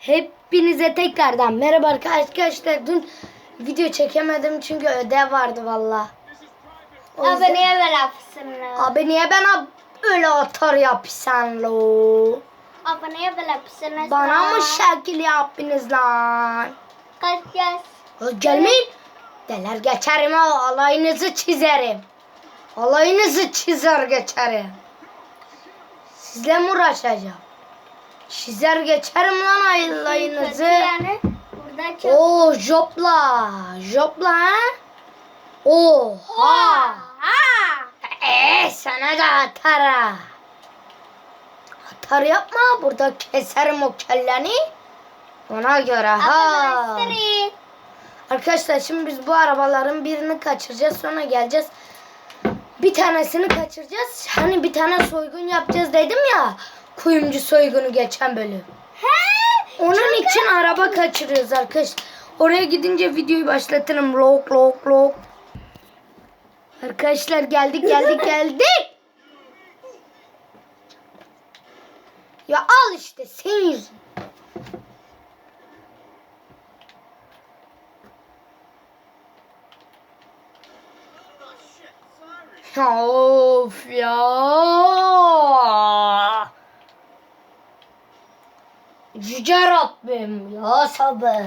Hepinize tekrardan merhaba arkadaşlar. Dün video çekemedim çünkü ödev vardı valla. Abi niye böyle yapıyorsun? Abi niye ben öyle atar yapsan lo? Abi niye böyle yapıyorsun? Bana mı şekil yaptınız lan? Kaç yaş? Ya Gelmeyin. Deler geçerim ha. Alayınızı çizerim. Alayınızı çizer geçerim. Sizle mi uğraşacağım? Çizer geçerim lan alayınızı. Kötü yani. Çok... Oo jopla. Jopla ha? Oha. Ha! Eee sana da atar ha. Atar yapma. Burada keserim o kelleni. Ona göre ha. Arkadaşlar şimdi biz bu arabaların birini kaçıracağız. Sonra geleceğiz. Bir tanesini kaçıracağız. Hani bir tane soygun yapacağız dedim ya. Kuyumcu soygunu geçen bölüm. He? Onun için araba kaçırıyoruz arkadaşlar. Oraya gidince videoyu başlatırım. Lok lok lok. Arkadaşlar geldik geldik geldik. Ya al işte senin yüzün. Of ya. Yüce Rabbim ya sabır.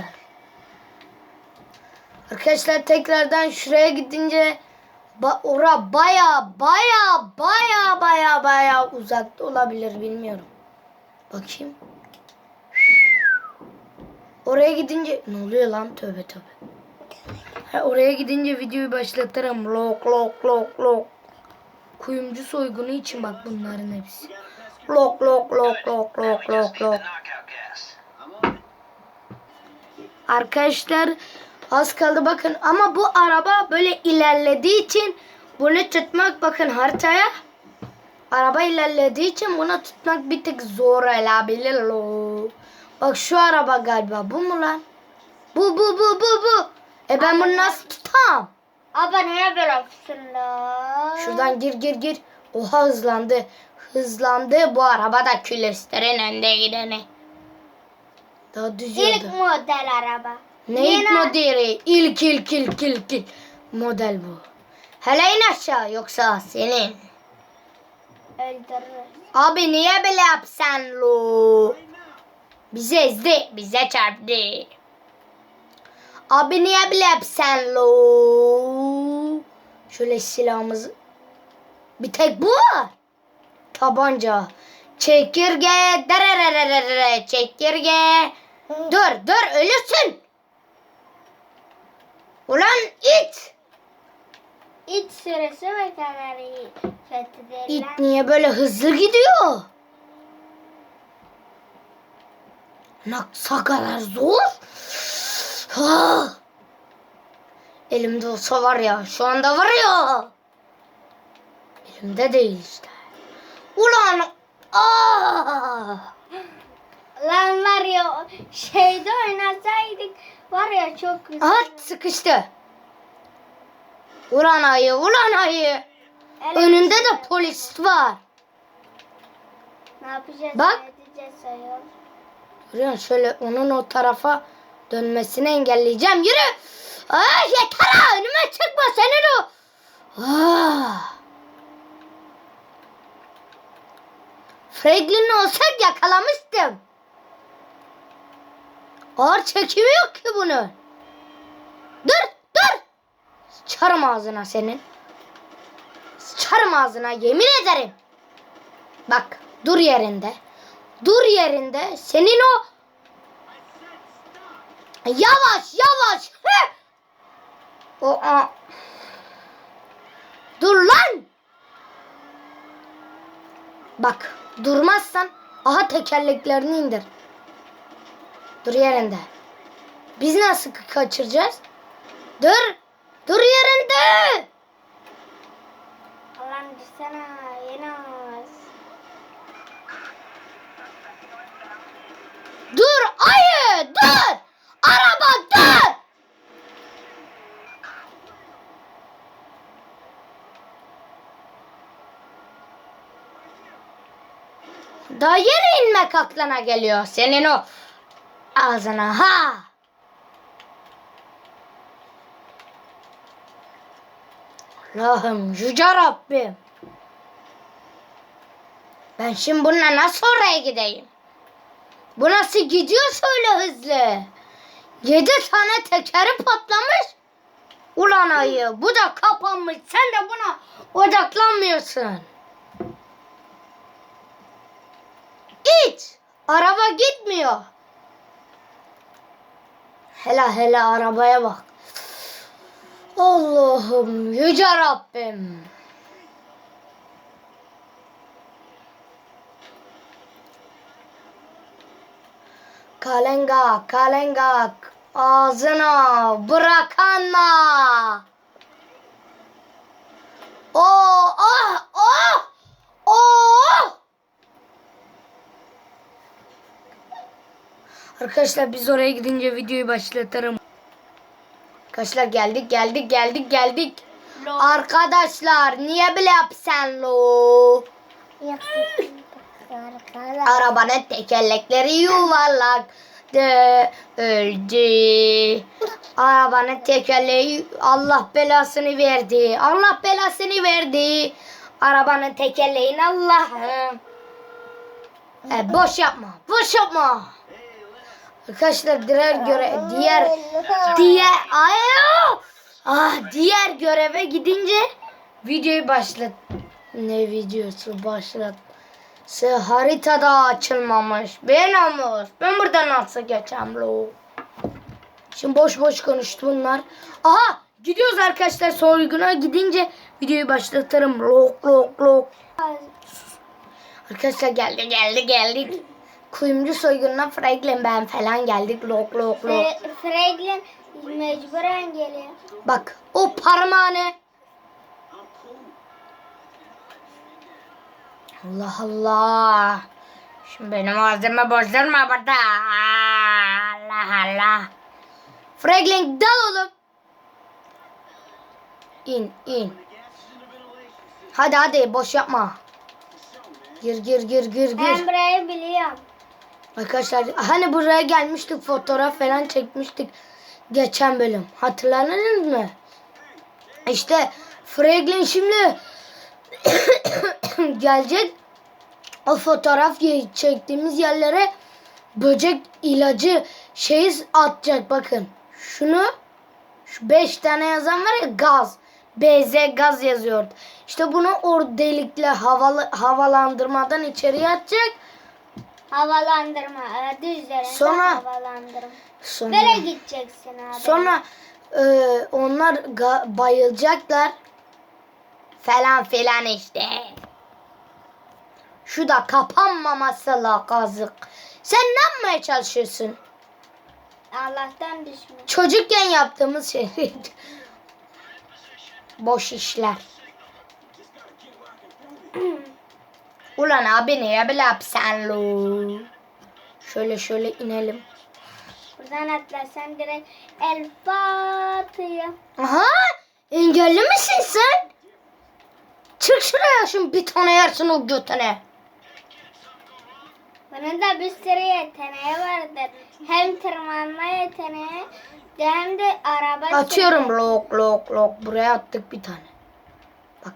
Arkadaşlar tekrardan şuraya gidince ba ora baya baya baya baya baya uzakta olabilir bilmiyorum. Bakayım. Oraya gidince ne oluyor lan tövbe tövbe. Oraya gidince videoyu başlatırım. Lok lok lok lok. Kuyumcu soygunu için bak bunların hepsi. Lok lok lok lok lok lok lok. Arkadaşlar az kaldı bakın ama bu araba böyle ilerlediği için bunu tutmak bakın haritaya. Araba ilerlediği için bunu tutmak bir tık zor olabilir. Bak şu araba galiba bu mu lan? Bu bu bu bu bu. E ben bunu nasıl tutam? Abi niye böyle yapıyorsun? la? Şuradan gir gir gir. Oha hızlandı. Hızlandı. Bu araba da külüstlerin önde gideni. Daha düz İlk yolda. model araba. Ne ilk Yeni- modeli? İlk ilk ilk ilk ilk. Model bu. Hele in aşağı yoksa senin. Öldürür. Abi niye böyle yapsan lo? Bizi ezdi. Bize çarptı. Abi niye böyle yapsan lo? Şöyle silahımızı. Bir tek bu var. Tabanca. Çekirge. Dererererere. Çekirge. Dur dur ölürsün. Ulan it. İç süresi ve kenarı kötü değil. İt lan. niye böyle hızlı gidiyor? Naksa kadar zor. Ha. Elimde olsa var ya şu anda var ya. Elimde değil işte. Ulan aa. Lan var ya şeyde oynasaydık var ya çok güzel. Aha sıkıştı. Ulan ayı ulan ayı. Ele- Önünde de polis var. Ne yapacağız? Bak. Görüyorsun şöyle onun o tarafa dönmesini engelleyeceğim. Yürü. Aa, yeter ha önüme çıkma senin o. Aa. Franklin olsak yakalamıştım. Ağır çekimi yok ki bunun. Dur dur. Sıçarım ağzına senin. Sıçarım ağzına yemin ederim. Bak dur yerinde. Dur yerinde. Senin o Yavaş yavaş. O a- Dur lan. Bak durmazsan aha tekerleklerini indir. Dur yerinde. Biz nasıl kaçıracağız? Dur. Dur yerinde. Lan düşsene Yunus. Dur ayı dur. Araba dur. Daha yere inmek aklına geliyor senin o Ağzına ha. Allah'ım yüce Rabbim. Ben şimdi bununla nasıl oraya gideyim? Bu nasıl gidiyor öyle hızlı? Yedi tane tekeri patlamış. Ulan ayı bu da kapanmış. Sen de buna odaklanmıyorsun. İt. Araba gitmiyor. Hele hele arabaya bak. Allah'ım yüce Rabbim. Kalenga, kalenga, ağzına bırakanma. Oh, oh, oh, oh. Arkadaşlar biz oraya gidince videoyu başlatırım. Arkadaşlar geldik geldik geldik geldik. Lo. Arkadaşlar niye bile yapsan lo? Arabanın tekerlekleri yuvarlak de öldü. Arabanın tekerleği Allah belasını verdi. Allah belasını verdi. Arabanın tekerleğini Allah'ım. E, boş yapma. Boş yapma. Arkadaşlar diğer göre diğer diğer ay ah diğer göreve gidince videoyu başlat. Ne videosu başlat. Se haritada açılmamış. Ben olmuş. Ben buradan nasıl geçeceğim lo? Şimdi boş boş konuştu bunlar. Aha gidiyoruz arkadaşlar soyguna gidince videoyu başlatırım. Lok lok lok. Arkadaşlar geldi geldi geldik. Kuyumcu soygununa Franklin ben falan geldik. Lok lok lok. Fre- Franklin mecburen geliyor. Bak o parmağını. Allah Allah. Şimdi benim ağzımı bozdurma burada. Allah Allah. Franklin dal oğlum. İn in. Hadi hadi boş yapma. Gir gir gir gir Ben gir. burayı biliyorum. Arkadaşlar hani buraya gelmiştik fotoğraf falan çekmiştik geçen bölüm. Hatırladınız mı? İşte Franklin şimdi gelecek o fotoğraf çektiğimiz yerlere böcek ilacı şeyi atacak bakın. Şunu şu 5 tane yazan var ya gaz. BZ gaz yazıyor. İşte bunu o delikle havalı, havalandırmadan içeriye atacak. Havalandırma. Adı üzerinde Sonra- havalandırma. Sonra Nereye gideceksin abi? Sonra e, onlar bayılacaklar falan filan işte. Şu da kapanmaması lazım. Sen ne yapmaya çalışıyorsun? Allah'tan düşmüş. Çocukken yaptığımız şey. Boş işler. Ulan abi ne bile yapsan lo. Şöyle şöyle inelim. Buradan atlarsan direkt El Fatiha. Aha engelli misin sen? Çık şuraya şimdi bir tane yersin o götüne. Bunun da bir sürü yeteneği vardır. Hem tırmanma yeteneği hem de araba Atıyorum lok lok lok. Buraya attık bir tane. Bak.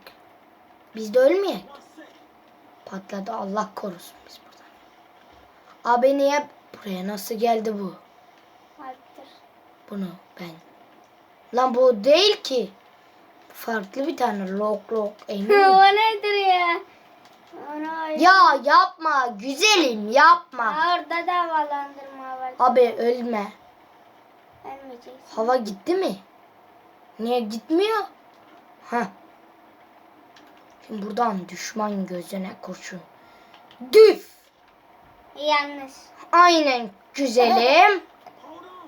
Biz de ölmeyek. Patladı Allah korusun biz buradan. Abi niye buraya nasıl geldi bu? sürüyor. Bunu ben. Lan bu değil ki. Farklı bir tane lok lok eminim. o nedir ya? Ya yapma güzelim yapma. Orada da havalandırma var. Abi ölme. Ölmeyeceksin. Hava gitti mi? Niye gitmiyor? Ha. Şimdi buradan düşman gözüne kurşun. Düf. Yanlış. Aynen güzelim.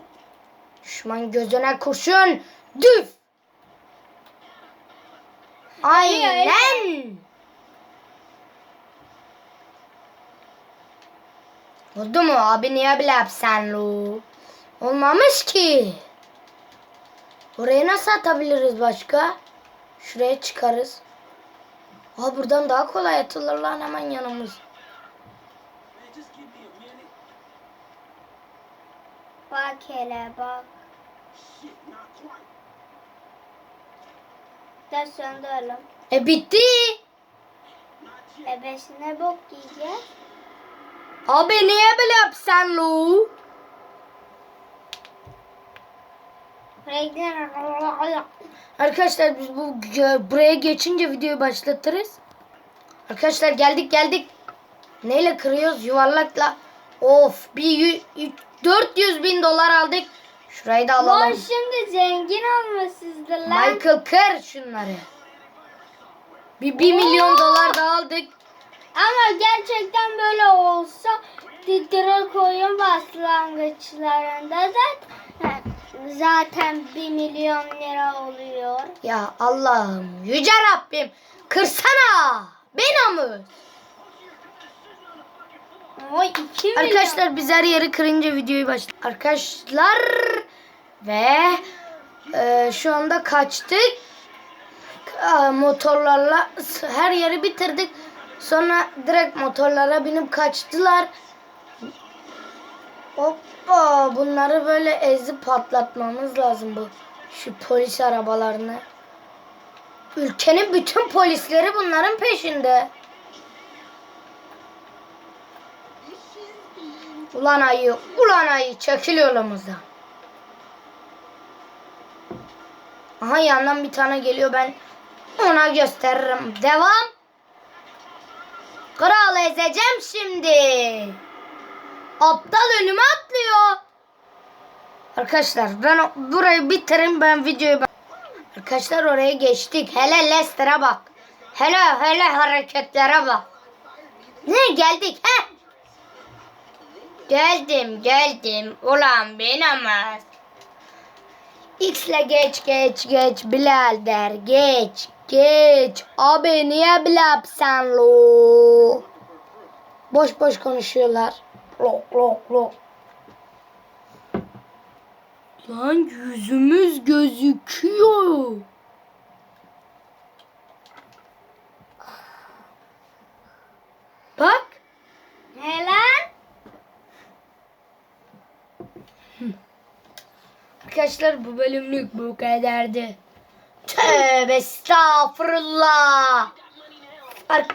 Düşman gözüne kurşun. Düf. Aynen. Oldu mu? Abi niye bile yapsan lo? Olmamış ki. Oraya nasıl atabiliriz başka? Şuraya çıkarız. Aa buradan daha kolay atılır lan hemen yanımız. Bak hele bak. Da söndü oğlum. E bitti. Ebesine bok yiyeceğiz. Abi niye böyle yapsan lu? Arkadaşlar biz bu buraya geçince videoyu başlatırız. Arkadaşlar geldik geldik. Neyle kırıyoruz? Yuvarlakla. Of bir yü- yü- 400 bin dolar aldık. Şurayı da Lan alalım. şimdi zengin olmasızdır lan. Michael kır şunları. Bir 1 milyon dolar da aldık. Ama gerçekten böyle olsa direkt oyun başlangıçlarında zaten zaten 1 milyon lira oluyor. Ya Allah'ım yüce Rabbim kırsana. Ben mı? O 2 milyon. Arkadaşlar biz her yeri kırınca videoyu başlat. Arkadaşlar ve e, şu anda kaçtık. E, motorlarla her yeri bitirdik. Sonra direkt motorlara binip kaçtılar. Hoppa bunları böyle ezip patlatmamız lazım bu şu polis arabalarını. Ülkenin bütün polisleri bunların peşinde. Ulan ayı, ulan ayı çekil yolumuzdan. Aha yandan bir tane geliyor ben ona gösteririm. Devam. Kral ezeceğim şimdi. Aptal önüme atlıyor. Arkadaşlar ben burayı bitirin ben videoyu Arkadaşlar oraya geçtik. Hele Leicester'a bak. Hele hele hareketlere bak. Ne geldik he? Geldim geldim. Ulan ben ama. X'le geç geç geç Bilal der. Geç geç. Abi niye Bilal sen lo? Boş boş konuşuyorlar. Lok lok lok. Lan yüzümüz gözüküyor. Bak. Ne lan? Arkadaşlar bu bölümlük bu kadardı. Tövbe estağfurullah. Ar-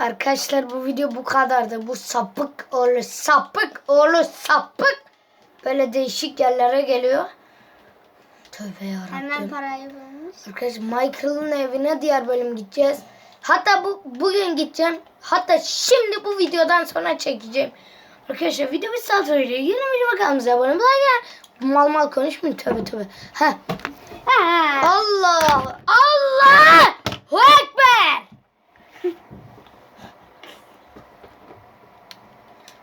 Arkadaşlar bu video bu kadardı. Bu sapık oğlu sapık oğlu sapık. Böyle değişik yerlere geliyor. Tövbe Hemen yarabbim. parayı bulmuş. Arkadaşlar Michael'ın evine diğer bölüm gideceğiz. Hatta bu bugün gideceğim. Hatta şimdi bu videodan sonra çekeceğim. Arkadaşlar video bir saat önce yeni video bakalım abone olmayı Mal mal konuşmayın tövbe tövbe. Heh. Allah Allah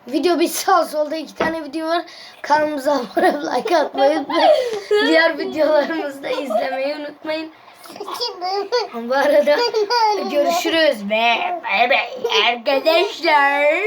Video bir sağ solda iki tane video var. Kanalımıza abone olup like atmayı unutmayın. Diğer videolarımızı da izlemeyi unutmayın. Bu arada görüşürüz be. Bay bay arkadaşlar.